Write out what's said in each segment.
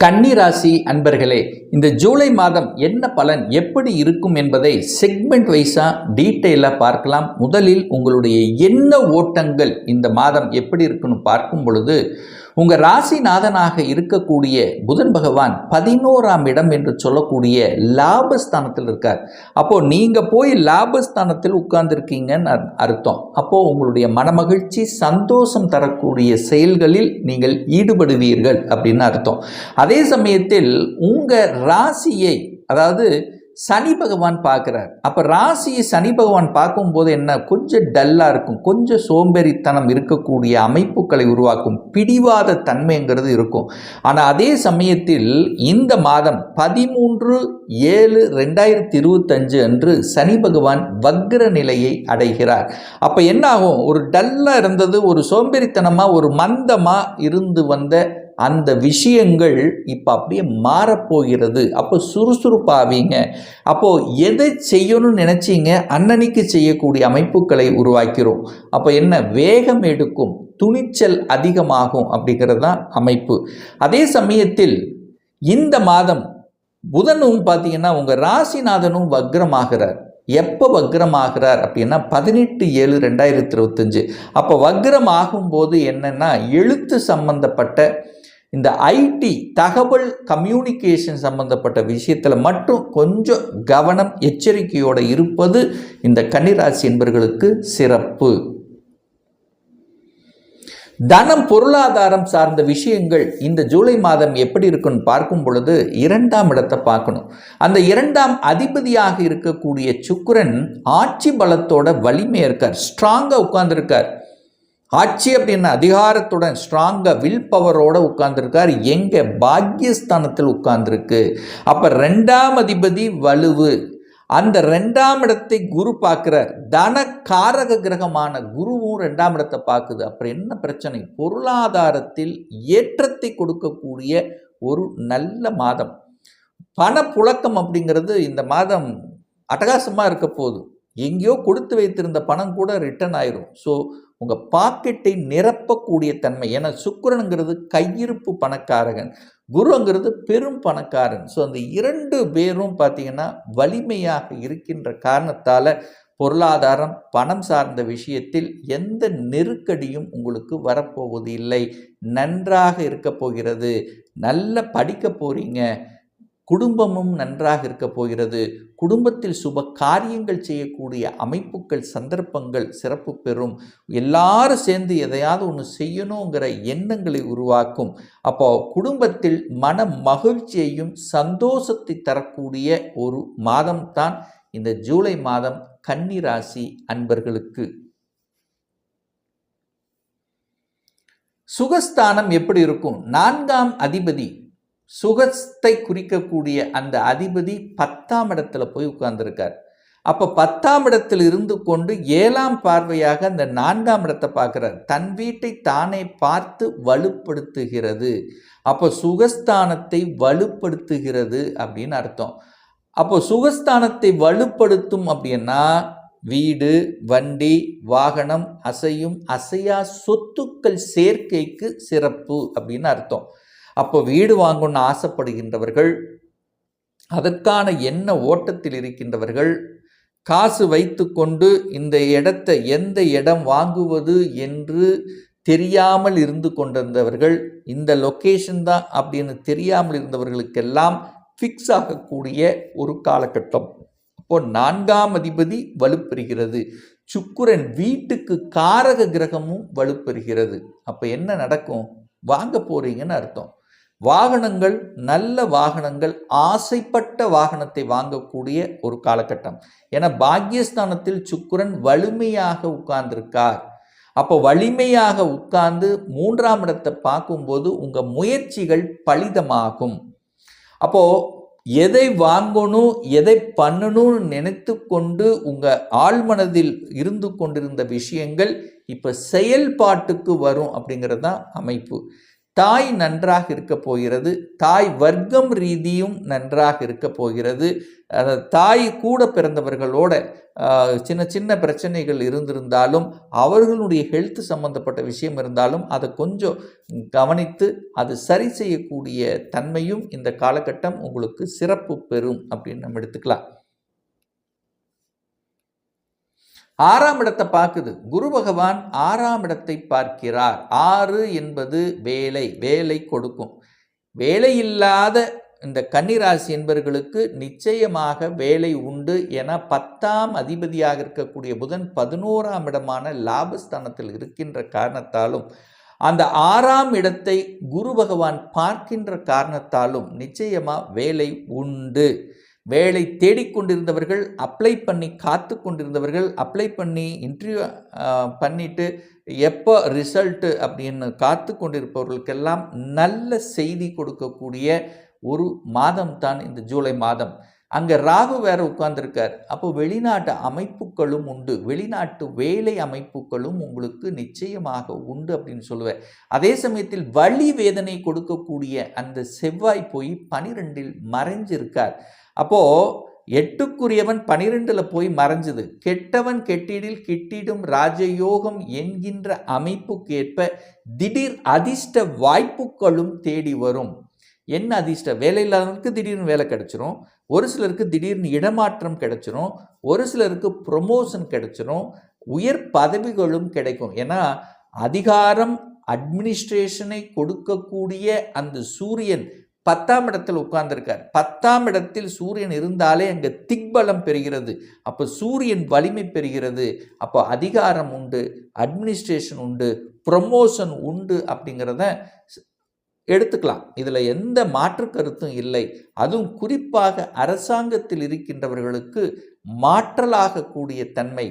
கன்னிராசி அன்பர்களே இந்த ஜூலை மாதம் என்ன பலன் எப்படி இருக்கும் என்பதை செக்மெண்ட் வைஸாக டீட்டெயிலாக பார்க்கலாம். முதலில் உங்களுடைய என்ன ஓட்டங்கள் இந்த மாதம் எப்படி இருக்குன்னு பார்க்கும் பொழுது உங்கள் ராசிநாதனாக இருக்கக்கூடிய புதன் பகவான் பதினோராம் இடம் என்று சொல்லக்கூடிய லாபஸ்தானத்தில் இருக்கார். அப்போது நீங்கள் போய் லாபஸ்தானத்தில் உட்கார்ந்துருக்கீங்கன்னு அர்- அர்த்தம். அப்போது உங்களுடைய மனமகிழ்ச்சி சந்தோஷம் தரக்கூடிய செயல்களில் நீங்கள் ஈடுபடுவீர்கள் அப்படின்னு அர்த்தம். அதே சமயத்தில் உங்கள் ராசியை அதாவது சனி பகவான் பார்க்குறார். அப்போ ராசியை சனி பகவான் பார்க்கும்போது என்ன? கொஞ்சம் டல்லாக இருக்கும். கொஞ்சம் சோம்பேறித்தனம் இருக்கக்கூடிய அமைப்புகளை உருவாக்கும் பிடிவாத தன்மைங்கிறது இருக்கும். ஆனால் அதே சமயத்தில் இந்த மாதம் பதிமூன்று ஏழு ரெண்டாயிரத்தி இருபத்தஞ்சு அன்று சனி பகவான் வக்ர நிலையை அடைகிறார். அப்போ என்ன ஆகும்? ஒரு டல்லாக இருந்தது ஒரு சோம்பேறித்தனமாக ஒரு மந்தமாக இருந்து வந்த அந்த விஷயங்கள் இப்போ அப்படியே மாறப்போகிறது. அப்போ சுறுசுறுப்பாவீங்க. அப்போது எதை செய்யணும்னு நினச்சிங்க அன்னன்னைக்கு செய்யக்கூடிய அமைப்புகளை உருவாக்கிறோம். அப்போ என்ன? வேகம் எடுக்கும் துணிச்சல் அதிகமாகும் அப்படிங்கிறது தான் அமைப்பு. அதே சமயத்தில் இந்த மாதம் புதனும் பார்த்தீங்கன்னா உங்கள் ராசிநாதனும் வக்ரமாகிறார். எப்போ வக்ரமாகிறார் அப்படின்னா பதினெட்டு ஏழு ரெண்டாயிரத்தி இருபத்தஞ்சு. அப்போ வக்ரம் ஆகும்போது என்னென்னா எழுத்து சம்பந்தப்பட்ட இந்த ஐடி தகவல் கம்யூனிகேஷன் சம்பந்தப்பட்ட விஷயத்தில் மட்டும் கொஞ்சம் கவனம் எச்சரிக்கையோடு இருப்பது இந்த கன்னிராசி என்பர்களுக்கு சிறப்பு. தனம் பொருளாதாரம் சார்ந்த விஷயங்கள் இந்த ஜூலை மாதம் எப்படி இருக்குன்னு பார்க்கும் பொழுது இரண்டாம் இடத்தை பார்க்கணும். அந்த இரண்டாம் அதிபதியாக இருக்கக்கூடிய சுக்கரன் ஆட்சி பலத்தோட வலிமையாக இருக்கார் ஸ்ட்ராங்காக உட்கார்ந்துருக்கார். ஆட்சி அப்படின்னா அதிகாரத்துடன் ஸ்ட்ராங்காக வில் பவரோடு உட்கார்ந்துருக்கார். எங்கே பாக்யஸ்தானத்தில் உட்கார்ந்துருக்கு. அப்போ ரெண்டாம் அதிபதி வலுவு. அந்த ரெண்டாம் இடத்தை குரு பார்க்குறார். தன காரக கிரகமான குருவும் ரெண்டாம் இடத்தை பார்க்குது. அப்புறம் என்ன பிரச்சனை? பொருளாதாரத்தில் ஏற்றத்தை கொடுக்கக்கூடிய ஒரு நல்ல மாதம். பணப்புழக்கம் அப்படிங்கிறது இந்த மாதம் அட்டகாசமாக இருக்க போகுது. எங்கேயோ கொடுத்து வைத்திருந்த பணம் கூட ரிட்டர்ன் ஆயிரும். ஸோ உங்கள் பாக்கெட்டை நிரப்பக்கூடிய தன்மை. ஏன்னா சுக்கரனுங்கிறது கையிருப்பு பணக்காரகன். குருங்கிறது பெரும் பணக்காரன். ஸோ அந்த இரண்டு பேரும் பார்த்தீங்கன்னா வலிமையாக இருக்கின்ற காரணத்தால் பொருளாதாரம் பணம் சார்ந்த விஷயத்தில் எந்த நெருக்கடியும் உங்களுக்கு வரப்போவது இல்லை நன்றாக இருக்க போகிறது. நல்ல படிக்க போகிறீங்க குடும்பமும் நன்றாக இருக்க போகிறது. குடும்பத்தில் சுப காரியங்கள் செய்யக்கூடிய அமைப்புகள் சந்தர்ப்பங்கள் சிறப்பு பெறும். எல்லாரும் சேர்ந்து எதையாவது ஒன்று செய்யணுங்கிற எண்ணங்களை உருவாக்கும். அப்போ குடும்பத்தில் மன மகிழ்ச்சியையும் சந்தோஷத்தை தரக்கூடிய ஒரு மாதம்தான் இந்த ஜூலை மாதம் கன்னிராசி அன்பர்களுக்கு. சுகஸ்தானம் எப்படி இருக்கும்? நான்காம் அதிபதி சுகத்தை குறிக்கக்கூடிய அந்த அதிபதி பத்தாம் இடத்துல போய் உட்கார்ந்துருக்கார். அப்போ பத்தாம் இடத்தில் இருந்து கொண்டு ஏழாம் பார்வையாக அந்த நான்காம் இடத்தை பார்க்குறார். தன் வீட்டை தானே பார்த்து வலுப்படுத்துகிறது. அப்போ சுகஸ்தானத்தை வலுப்படுத்துகிறது அப்படின்னு அர்த்தம். அப்போ சுகஸ்தானத்தை வலுப்படுத்தும் அப்படின்னா வீடு வண்டி வாகனம் அசையும் அசையா சொத்துக்கள் சேர்க்கைக்கு சிறப்பு அப்படின்னு அர்த்தம். அப்போ வீடு வாங்கணும்னு ஆசைப்படுகின்றவர்கள் அதற்கான என்ன ஓட்டத்தில் இருக்கின்றவர்கள் காசு வைத்துக்கொண்டு இந்த இடத்தை எந்த இடம் வாங்குவது என்று தெரியாமல் இருந்து கொண்டிருந்தவர்கள் இந்த லொக்கேஷன் தான் அப்படின்னு தெரியாமல் இருந்தவர்களுக்கெல்லாம் ஃபிக்ஸ் ஆகக்கூடிய ஒரு காலகட்டம். அப்போ நான்காம் அதிபதி வலுப்பெறுகிறது. சுக்குரன் வீட்டுக்கு காரக கிரகமும் வலுப்பெறுகிறது. அப்போ என்ன நடக்கும்? வாங்க போகிறீங்கன்னு அர்த்தம். வாகனங்கள் நல்ல வாகனங்கள் ஆசைப்பட்ட வாகனத்தை வாங்கக்கூடிய ஒரு காலகட்டம். ஏன்னா பாக்யஸ்தானத்தில் சுக்கரன் வலிமையாக உட்கார்ந்திருக்கார். அப்போ வலிமையாக உட்கார்ந்து மூன்றாம் இடத்தை பார்க்கும்போது உங்கள் முயற்சிகள் பலிதமாகும். அப்போது எதை வாங்கணும் எதை பண்ணணும்னு நினைத்து கொண்டு உங்கள் ஆழ்மனதில் இருந்து கொண்டிருந்த விஷயங்கள் இப்போ செயல்பாட்டுக்கு வரும் அப்படிங்கிறது தான் அமைப்பு. தாய் நன்றாக இருக்க போகிறது தாய் வர்க்கம் ரீதியும் நன்றாக இருக்க போகிறது. அதாவது தாய் கூட பிறந்தவர்களோட சின்ன சின்ன பிரச்சனைகள் இருந்திருந்தாலும் அவர்களுடைய ஹெல்த் சம்பந்தப்பட்ட விஷயம் இருந்தாலும் அதை கொஞ்சம் கவனித்து அது சரி செய்யக்கூடிய தன்மையும் இந்த காலகட்டம் உங்களுக்கு சிறப்பு பெறும் அப்படின்னு நம்ம எடுத்துக்கலாம். ஆறாம் இடத்தை பார்க்குது. குரு பகவான் ஆறாம் இடத்தை பார்க்கிறார். ஆறு என்பது வேலை வேலை கொடுக்கும். வேலை இல்லாத இந்த கன்னிராசி என்பவர்களுக்கு நிச்சயமாக வேலை உண்டு என பத்தாம் அதிபதியாக இருக்கக்கூடிய புதன் பதினோராம் இடமான லாபஸ்தானத்தில் இருக்கின்ற காரணத்தாலும் அந்த ஆறாம் இடத்தை குரு பகவான் பார்க்கின்ற காரணத்தாலும் நிச்சயமாக வேலை உண்டு. வேலை தேடிக்கொண்டிருந்தவர்கள் அப்ளை பண்ணி காத்து கொண்டிருந்தவர்கள் அப்ளை பண்ணி இன்டர்வியூ பண்ணிட்டு எப்போ ரிசல்ட்டு அப்படின்னு காத்து கொண்டிருப்பவர்களுக்கெல்லாம் நல்ல செய்தி கொடுக்கக்கூடிய ஒரு மாதம் தான் இந்த ஜூலை மாதம். அங்கே ராகு வேற உட்கார்ந்துருக்கார். அப்போ வெளிநாட்டு அமைப்புகளும் உண்டு. வெளிநாட்டு வேலை அமைப்புகளும் உங்களுக்கு நிச்சயமாக உண்டு அப்படின்னு சொல்லுவேன். அதே சமயத்தில் வழி வேதனை கொடுக்கக்கூடிய அந்த செவ்வாய் போய் பனிரெண்டில் மறைஞ்சிருக்கார். அப்போது எட்டுக்குரியவன் பனிரெண்டில் போய் மறைஞ்சது. கெட்டவன் கெட்டிடில் கிட்டிடும் ராஜயோகம் என்கின்ற அமைப்புக்கேற்ப திடீர் அதிர்ஷ்ட வாய்ப்புகளும் தேடி வரும். என்ன அதிர்ஷ்ட வேலை இல்லாதவனுக்கு திடீர்னு வேலை கிடைச்சிரும். ஒரு சிலருக்கு திடீர்னு இடமாற்றம் கிடைச்சிரும். ஒரு சிலருக்கு ப்ரொமோஷன் கிடைச்சிரும். உயர் பதவிகளும் கிடைக்கும். ஏன்னா அதிகாரம் அட்மினிஸ்ட்ரேஷனை கொடுக்கக்கூடிய அந்த சூரியன் பத்தாம் இடத்தில் உட்கார்ந்துருக்கார். பத்தாம் இடத்தில் சூரியன் இருந்தாலே அங்கே திக்பலம் பெறுகிறது. அப்போ சூரியன் வலிமை பெறுகிறது. அப்போ அதிகாரம் உண்டு அட்மினிஸ்ட்ரேஷன் உண்டு ப்ரொமோஷன் உண்டு அப்படிங்கிறத எடுத்துக்கலாம். இதில் எந்த மாற்று கருத்தும் இல்லை. அதுவும் குறிப்பாக அரசாங்கத்தில் இருக்கின்றவர்களுக்கு மாற்றலாகக்கூடிய தன்மை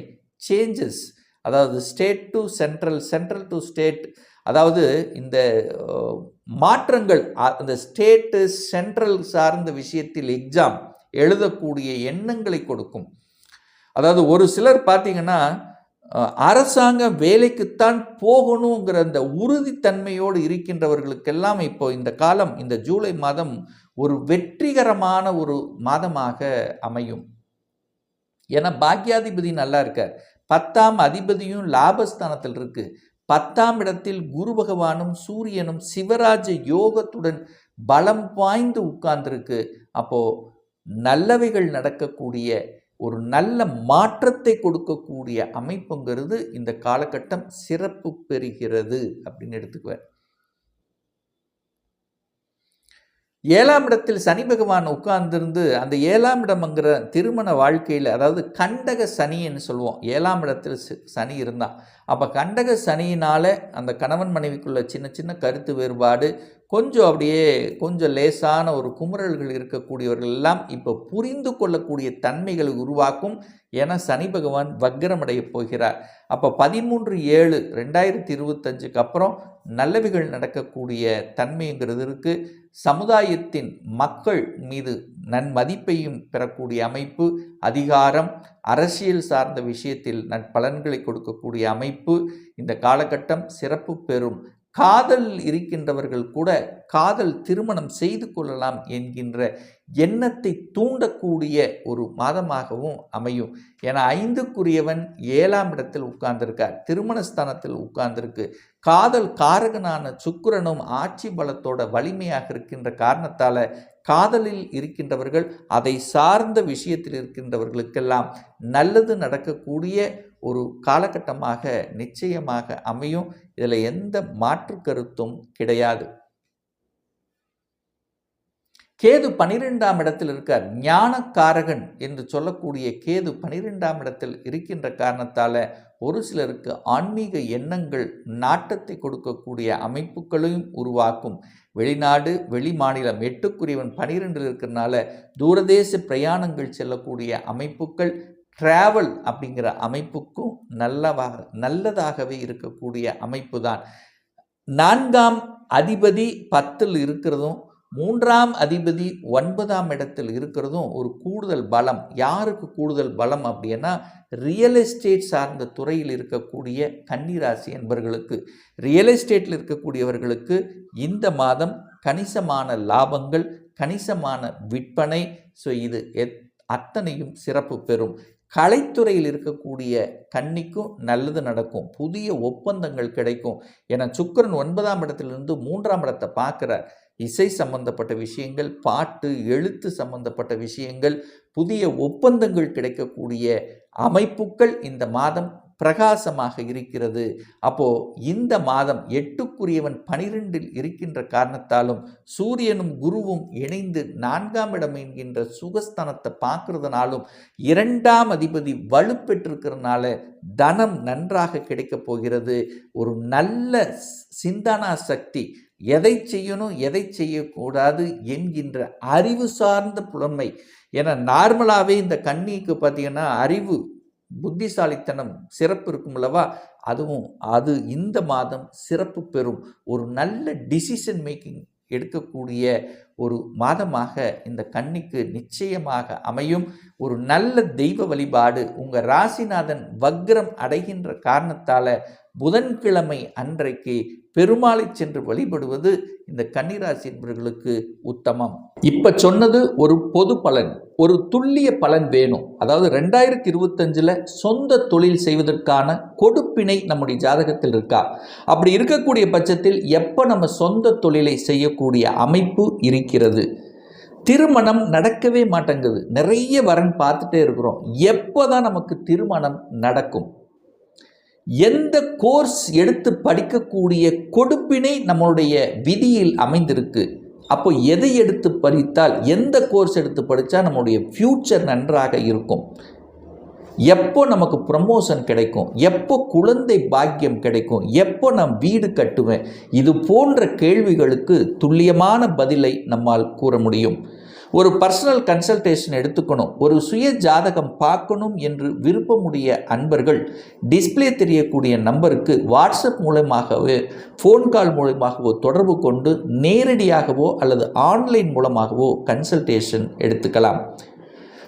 சேஞ்சஸ் அதாவது state to central central to state அதாவது இந்த மாற்றங்கள் அந்த ஸ்டேட்டு சென்ட்ரல் சார்ந்த விஷயத்தில் எக்ஸாம் எழுதக்கூடிய எண்ணங்களை கொடுக்கும். அதாவது ஒரு சிலர் பார்த்தீங்கன்னா அரசாங்கம் வேலைக்குத்தான் போகணுங்கிற அந்த உறுதித்தன்மையோடு இருக்கின்றவர்களுக்கெல்லாம் இப்போ இந்த காலம் இந்த ஜூலை மாதம் ஒரு வெற்றிகரமான ஒரு மாதமாக அமையும். ஏன்னா பாக்கியாதிபதி நல்லா இருக்கார். பத்தாம் அதிபதியும் லாபஸ்தானத்தில் இருக்குது பத்தாம் இடத்தில் குரு பகவானும் சூரியனும் சிவராஜ யோகத்துடன் பலம் வாய்ந்து உட்கார்ந்துருக்கு. அப்போ நல்லவைகள் நடக்கக்கூடிய ஒரு நல்ல மாற்றத்தை கொடுக்கக்கூடிய அமைப்புங்கிறது இந்த காலகட்டம் சிறப்பு பெறுகிறது அப்படின்னு எடுத்துக்குவேன். ஏழாம் இடத்தில் சனி பகவான் உட்கார்ந்திருந்து அந்த ஏழாம் இடம்ங்கிற திருமண வாழ்க்கையில் அதாவது கண்டக சனின்னு சொல்லுவோம். ஏழாம் இடத்தில் சனி இருந்தான் அப்போ கண்டக சனியினால் அந்த கணவன் மனைவிக்குள்ள சின்ன சின்ன கருத்து வேறுபாடு கொஞ்சம் அப்படியே கொஞ்சம் லேசான ஒரு குமுறல்கள் இருக்கக்கூடியவர்கள் எல்லாம் இப்போ புரிந்து கொள்ளக்கூடிய தன்மைகளை உருவாக்கும் என சனி பகவான் வக்ரமடைய போகிறார். அப்போ பதிமூன்று ஏழு ரெண்டாயிரத்தி இருபத்தஞ்சுக்கு அப்புறம் நல்லவைகள் நடக்கக்கூடிய தன்மைங்கிறது இருக்குது சமுதாயத்தின் மக்கள் மீது நன்மதிப்பையும் பெறக்கூடிய அமைப்பு அதிகாரம் அரசியல் சார்ந்த விஷயத்தில் நற்பலன்களை கொடுக்கக்கூடிய அமைப்பு. இந்த காலகட்டம் சிறப்பு பெறும். காதல் இருக்கின்றவர்கள் கூட காதல் திருமணம் செய்து கொள்ளலாம் என்கின்ற எண்ணத்தை தூண்டக்கூடிய ஒரு மாதமாகவும் அமையும். என ஐந்துக்குரியவன் ஏழாம் இடத்தில் உட்கார்ந்திருக்கார் திருமணஸ்தானத்தில் உட்கார்ந்திருக்கு. காதல் காரகனான சுக்கிரனும் ஆட்சி பலத்தோட வலிமையாக இருக்கின்ற காரணத்தால் காதலில் இருக்கின்றவர்கள் அதை சார்ந்த விஷயத்தில் இருக்கின்றவர்களுக்கெல்லாம் நல்லது நடக்கக்கூடிய ஒரு காலகட்டமாக நிச்சயமாக அமையும். இதில் எந்த மாற்று கருத்தும் கிடையாது. கேது பனிரெண்டாம் இடத்தில் இருக்கார். ஞானக்காரகன் என்று சொல்லக்கூடிய கேது பனிரெண்டாம் இடத்தில் இருக்கின்ற காரணத்தால் ஒரு சிலருக்கு ஆன்மீக எண்ணங்கள் நாட்டத்தை கொடுக்கக்கூடிய அமைப்புகளையும் உருவாக்கும். வெளிநாடு வெளி மாநிலம் எட்டுக்குரியவன் பனிரெண்டில் இருக்கிறனால தூரதேச பிரயாணங்கள் செல்லக்கூடிய அமைப்புகள் டிராவல் அப்படிங்கிற அமைப்புக்கும் நல்லவாக நல்லதாகவே இருக்கக்கூடிய அமைப்பு தான் நான்காம் அதிபதி பத்தில் இருக்கிறதும் மூன்றாம் அதிபதி ஒன்பதாம் இடத்தில் இருக்கிறதும் ஒரு கூடுதல் பலம். யாருக்கு கூடுதல் பலம் அப்படின்னா ரியல் எஸ்டேட் சார்ந்த துறையில் இருக்கக்கூடிய கன்னிராசி என்பவர்களுக்கு ரியல் எஸ்டேட்டில் இருக்கக்கூடியவர்களுக்கு இந்த மாதம் கணிசமான லாபங்கள் கணிசமான விற்பனை. ஸோ இது எத் அத்தனையும் சிறப்பு பெறும். கலைத்துறையில் இருக்கக்கூடிய கன்னிக்கும் நல்லது நடக்கும். புதிய ஒப்பந்தங்கள் கிடைக்கும். ஏன்னா சுக்கிரன் ஒன்பதாம் இடத்திலிருந்து மூன்றாம் இடத்தை பார்க்குறார். இசை சம்பந்தப்பட்ட விஷயங்கள் பாட்டு எழுத்து சம்பந்தப்பட்ட விஷயங்கள் புதிய ஒப்பந்தங்கள் கிடைக்கக்கூடிய அமைப்புகள் இந்த மாதம் பிரகாசமாக இருக்கிறது. அப்போ இந்த மாதம் எட்டுக்குரியவன் பனிரெண்டில் இருக்கின்ற காரணத்தாலும் சூரியனும் குருவும் இணைந்து நான்காம் இடம் என்கின்ற சுகஸ்தானத்தை பார்க்கறதுனாலும் இரண்டாம் அதிபதி வலுப்பெற்றிருக்கிறதுனால தனம் நன்றாக கிடைக்கப் போகிறது. ஒரு நல்ல சிந்தனா சக்தி. எதை செய்யணும் எதை செய்யக்கூடாது என்கின்ற அறிவு சார்ந்த புலமை ஏன்னா நார்மலாகவே இந்த கண்ணிக்கு பார்த்தீங்கன்னா அறிவு புத்திசாலித்தனம் சிறப்பு இருக்கும் அல்லவா? அதுவும் அது இந்த மாதம் சிறப்பு பெறும். ஒரு நல்ல டிசிஷன் மேக்கிங் எடுக்கக்கூடிய ஒரு மாதமாக இந்த கண்ணிக்கு நிச்சயமாக அமையும். ஒரு நல்ல தெய்வ வழிபாடு உங்கள் ராசிநாதன் வக்ரம் அடைகின்ற காரணத்தால் புதன்கிழமை அன்றைக்கு பெருமாளை சென்று வழிபடுவது இந்த கன்னிராசி என்பவர்களுக்கு உத்தமம். இப்போ சொன்னது ஒரு பொது பலன் ஒரு துல்லிய பலன் வேணும். அதாவது ரெண்டாயிரத்தி இருபத்தஞ்சில் சொந்த தொழில் செய்வதற்கான கொடுப்பினை நம்முடைய ஜாதகத்தில் இருக்கா? அப்படி இருக்கக்கூடிய பட்சத்தில் எப்போ நம்ம சொந்த தொழிலை செய்யக்கூடிய அமைப்பு இருக்கிறது? திருமணம் நடக்கவே மாட்டேங்குது. நிறைய வரன் பார்த்துட்டே இருக்கிறோம். எப்போ தான் நமக்கு திருமணம் நடக்கும்? எந்த கோர்ஸ் எடுத்து படிக்கக்கூடிய கொடுப்பினை நம்மளுடைய விதியில் அமைந்திருக்கு? அப்போ எதை எடுத்து படித்தால் எந்த கோர்ஸ் எடுத்து படித்தா நம்மளுடைய ஃப்யூச்சர் நன்றாக இருக்கும்? எப்போ நமக்கு ப்ரமோஷன் கிடைக்கும்? எப்போ குழந்தை பாக்கியம் கிடைக்கும்? எப்போ நான் வீடு கட்டுவேன்? இது போன்ற கேள்விகளுக்கு துல்லியமான பதிலை நம்மால் கூற முடியும். ஒரு பர்சனல் கன்சல்டேஷன் எடுத்துக்கணும். ஒரு சுய ஜாதகம் பார்க்கணும் என்று விருப்பமுடைய அன்பர்கள் டிஸ்பிளே தெரியக்கூடிய நம்பருக்கு வாட்ஸ்அப் மூலமாகவோ ஃபோன் கால் மூலமாகவோ தொடர்பு கொண்டு நேரடியாகவோ அல்லது ஆன்லைன் மூலமாகவோ கன்சல்டேஷன் எடுத்துக்கலாம்.